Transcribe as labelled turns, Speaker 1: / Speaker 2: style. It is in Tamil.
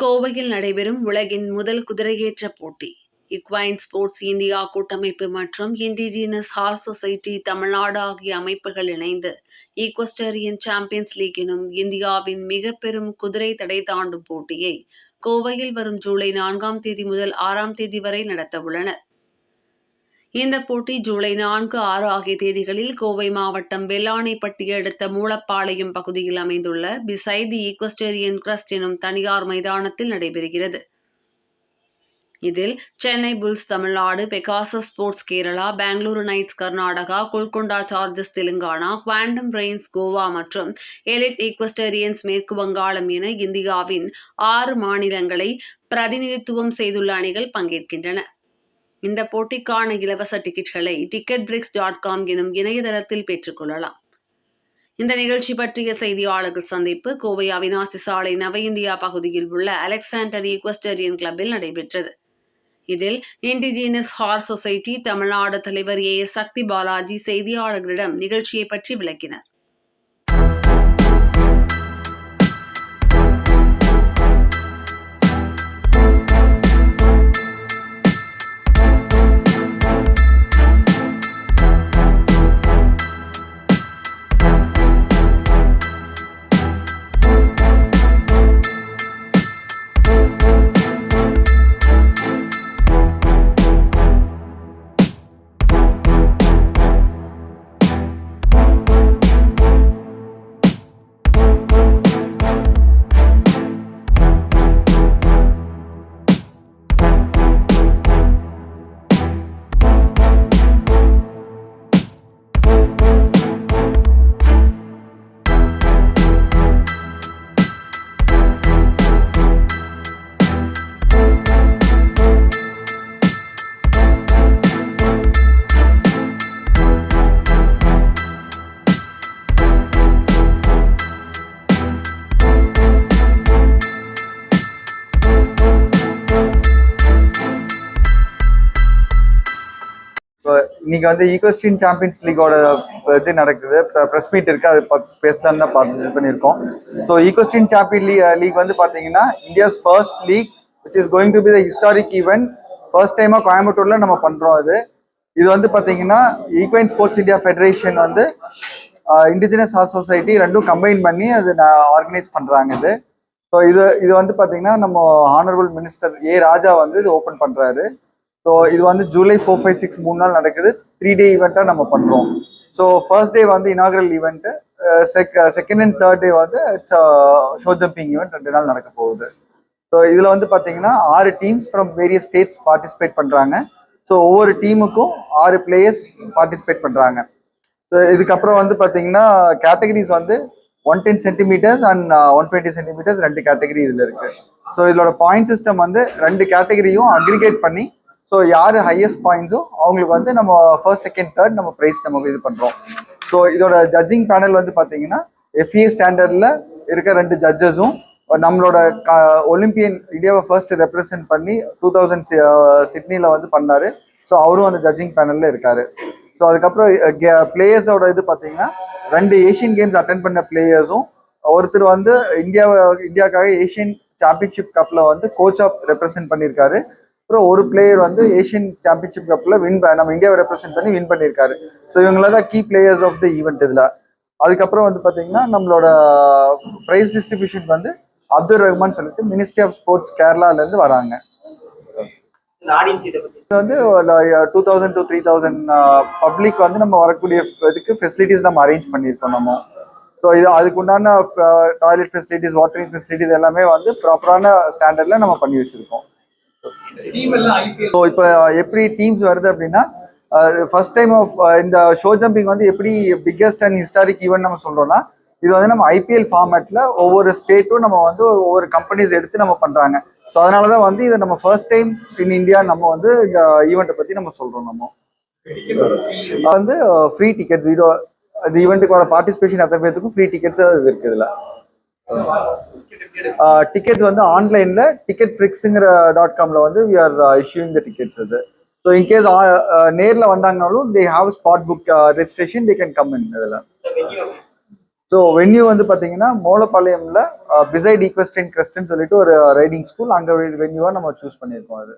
Speaker 1: கோவையில் நடைபெறும் உலகின் முதல் குதிரையேற்ற போட்டி. இக்வைன் ஸ்போர்ட்ஸ் இந்தியா கூட்டமைப்பு மற்றும் இண்டிஜினஸ் ஹார்ஸ் சொசைட்டி தமிழ்நாடு ஆகிய அமைப்புகள் இணைந்து ஈக்வஸ்டேரியன் சாம்பியன்ஸ் லீக் எனும் இந்தியாவின் மிக பெரும் குதிரை தடை தாண்டும் போட்டியை கோவையில் வரும் ஜூலை நான்காம் தேதி முதல் ஆறாம் தேதி வரை நடத்த உள்ளனர் இந்த போட்டி ஜூலை நான்கு ஆறு ஆகிய தேதிகளில் கோவை மாவட்டம் வெள்ளானைப்பட்டி அடுத்த மூலப்பாளையம் பகுதியில் அமைந்துள்ள பிசைதி தி ஈக்வஸ்டேரியன் கிரஸ்ட் எனும் தனியார் மைதானத்தில் நடைபெறுகிறது. இதில் Chennai Bulls Tamil Nadu Pegasus Sports Kerala Bengaluru Knights Karnataka Golconda Chargers Telangana Quantum Brains Goa மற்றும் எலிட் ஈக்வஸ்டேரியன்ஸ் மேற்கு வங்காளம் என இந்தியாவின் ஆறு மாநிலங்களை பிரதிநிதித்துவம் செய்துள்ள அணிகள் பங்கேற்கின்றன. இந்த போட்டிக்கான இலவச டிக்கெட்களை டிக்கெட் பிரிக்ஸ் டாட் காம் எனும் இணையதளத்தில் பெற்றுக்கொள்ளலாம். இந்த நிகழ்ச்சி பற்றிய செய்தியாளர்கள் சந்திப்பு கோவை அவினாசி சாலை நவ இந்தியா பகுதியில் உள்ள அலெக்சாண்டர் ஈக்வஸ்டரியன் கிளப்பில் நடைபெற்றது. இதில் இண்டிஜினஸ் ஹார் சொசைட்டி தமிழ்நாடு தலைவர் ஏ சக்தி பாலாஜி செய்தியாளர்களிடம் நிகழ்ச்சியை பற்றி விளக்கினர்.
Speaker 2: இன்னைக்கு வந்து ஈகோஸ்டின் சாம்பியன்ஸ் லீகோட இது நடக்குது. ப்ரெஸ் மீட் இருக்கு. அது பத்- பேசலாம்னு தான் பார்த்து இது பண்ணியிருக்கோம். ஸோ ஈகோஸ்டின் சாம்பியன் லீக் லீக் வந்து பார்த்தீங்கன்னா India's first league which is going to be the historic event first டைமாக கோயம்புத்தூரில் நம்ம பண்ணுறோம் அது. இது வந்து பார்த்தீங்கன்னா ஈக்வைன் ஸ்போர்ட்ஸ் இந்தியா ஃபெடரேஷன் வந்து இண்டிஜினஸ் ஹார்ஸ் சொசைட்டி ரெண்டும் கம்பைன் பண்ணி அது ஆர்கனைஸ் பண்ணுறாங்க இது. ஸோ இது இது வந்து பார்த்தீங்கன்னா நம்ம ஹானரபிள் மினிஸ்டர் ஏ ராஜா வந்து இது ஓப்பன் பண்ணுறாரு ஸோ இது வந்து ஜூலை ஃபோர் ஃபைவ் சிக்ஸ் மூணு நாள் நடக்குது. த்ரீ டே ஈவெண்ட்டாக நம்ம பண்ணுறோம் ஸோ ஃபர்ஸ்ட் டே வந்து இனாகரல் ஈவெண்ட்டு செக் செகண்ட் அண்ட் தேர்ட் டே வந்து ஷோ ஜம்பிங் ஈவெண்ட் ரெண்டு நாள் நடக்க போகுது. ஸோ இதில் வந்து பார்த்தீங்கன்னா ஆறு teams from various states participate பண்ணுறாங்க ஸோ ஒவ்வொரு டீமுக்கும் ஆறு பிளேயர்ஸ் பார்ட்டிசிபேட் பண்ணுறாங்க ஸோ இதுக்கப்புறம் வந்து பார்த்தீங்கன்னா கேட்டகரிஸ் வந்து one ten centimetres and one twenty centimetres ரெண்டு கேட்டகரி இதில் இருக்குது ஸோ இதோட பாயிண்ட் சிஸ்டம் வந்து ரெண்டு கேட்டகரியும் அக்ரிகேட் பண்ணி ஸோ யார் ஹையஸ்ட் பாயிண்ட்ஸோ அவங்களுக்கு வந்து நம்ம ஃபர்ஸ்ட் செகண்ட் தேர்ட் நம்ம ப்ரைஸ் நம்ம இது பண்ணுறோம் ஸோ இதோட ஜட்ஜிங் பேனல் வந்து பார்த்தீங்கன்னா எஃப்ஏ ஸ்டாண்டர்டில் இருக்க ரெண்டு ஜட்ஜஸும் நம்மளோட ஒலிம்பியன் இந்தியாவை ஃபர்ஸ்ட் ரெப்ரசென்ட் பண்ணி டூ தௌசண்ட் சிட்னியில் வந்து பண்ணார். ஸோ அவரும் அந்த ஜட்ஜிங் பேனலில் இருக்கார். ஸோ அதுக்கப்புறம் uh, பிளேயர்ஸோட இது பார்த்தீங்கன்னா ரெண்டு ஏஷியன் கேம்ஸ் அட்டன் பண்ண பிளேயர்ஸும் ஒருத்தர் வந்து இந்தியாவை இந்தியாவுக்காக ஏஷியன் சாம்பியன்ஷிப் கப்பில் வந்து கோச் ஆஃப் ரெப்ரசென்ட் பண்ணியிருக்காரு அப்புறம் ஒரு பிளேயர் வந்து ஏஷியன் சாம்பியன்ஷிப் கப்பில் வின் நம்ம இந்தியாவை ரெப்ரசென்ட் பண்ணி வின் பண்ணியிருக்காரு. ஸோ இவங்கள தான் key players of the event இதில். அதுக்கப்புறம் வந்து பார்த்தீங்கன்னா நம்மளோட ப்ரைஸ் டிஸ்ட்ரிபியூஷன் வந்து அப்துல் ரஹ்மான் சொல்லிட்டு மினிஸ்ட்ரி ஆஃப் ஸ்போர்ட்ஸ் கேரளாலேருந்து வராங்க. வந்து two thousand to three thousand public வந்து நம்ம வரக்கூடிய இதுக்கு ஃபெசிலிட்டிஸ் நம்ம அரேஞ்ச் பண்ணியிருக்கோம் நம்ம. ஸோ இது அதுக்கு உண்டான டாய்லெட் ஃபெசிலிட்டிஸ் வாட்டரிங் ஃபெசிலிட்டிஸ் எல்லாமே வந்து ப்ராப்பரான ஸ்டாண்டர்டில் நம்ம பண்ணி வச்சுருக்கோம்
Speaker 3: டீம் எல்லாம் ஐபிஎல்
Speaker 2: ஸோ இப்போ எப்படி டீம்ஸ் வருது அப்படின்னா ஃபர்ஸ்ட் டைம் ஆஃப் இந்த ஷோ ஜம்பிங் வந்து எப்படி பிக்கெஸ்ட் அண்ட் ஹிஸ்டாரிக் ஈவெண்ட் நம்ம சொல்றோம்னா இது வந்து நம்ம ஐபிஎல் ஃபார்மேட்டில் ஒவ்வொரு ஸ்டேட்டும் நம்ம வந்து ஒவ்வொரு கம்பெனிஸ் எடுத்து நம்ம பண்றாங்க. ஸோ அதனால தான் வந்து இதை நம்ம ஃபர்ஸ்ட் டைம் இன் இந்தியா நம்ம வந்து இந்த ஈவெண்ட்டை பத்தி நம்ம சொல்றோம் நம்ம. வந்து ஃப்ரீ டிக்கெட்ஸ் வீடியோ இந்த ஈவெண்ட்டுக்கு வர பார்ட்டிசிபேஷன் அத்தனை பேர்த்துக்கும் ஃப்ரீ டிக்கெட்ஸ் இருக்கு இதுல. டிக்கெட்ஸ் வந்து ஆன்லைன்ல டிக்கெட் பிரிக்ஸுங்கிற டாட் காம்ல வந்து we are issuing the tickets அது. ஸோ இன்கேஸ் நேர்ல வந்தாங்கனாலும் they have spot book registration they can come in இதில். ஸோ வென்யூ வந்து பார்த்தீங்கன்னா மோலப்பாளையம்ல பிசைட் ஈக்வஸ்டின் கிரஸ்ட்னு சொல்லிட்டு ஒரு ரைடிங் ஸ்கூல் அங்கே வென்யூவாக நம்ம சூஸ் பண்ணியிருக்கோம் அது.